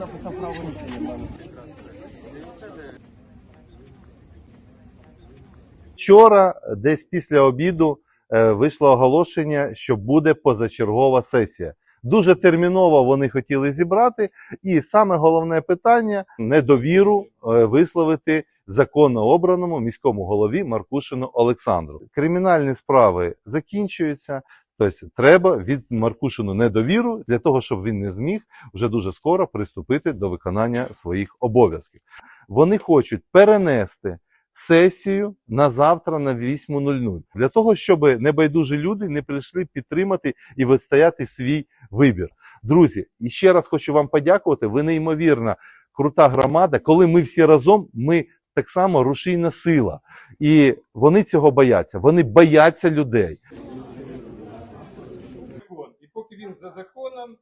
написав право. Вчора, десь після обіду, е, вийшло оголошення, що буде позачергова сесія. Дуже терміново вони хотіли зібрати, і саме головне питання недовіру е, висловити законно обраному міському голові Маркушину Олександру. Кримінальні справи закінчуються. Тобто треба від Маркушину недовіру для того, щоб він не зміг вже дуже скоро приступити до виконання своїх обов'язків. Вони хочуть перенести сесію на завтра на 8.00, для того, щоб небайдужі люди не прийшли підтримати і відстояти свій вибір. Друзі, і ще раз хочу вам подякувати. Ви неймовірна крута громада. Коли ми всі разом, ми так само рушійна сила. І вони цього бояться. Вони бояться людей. Він за законом,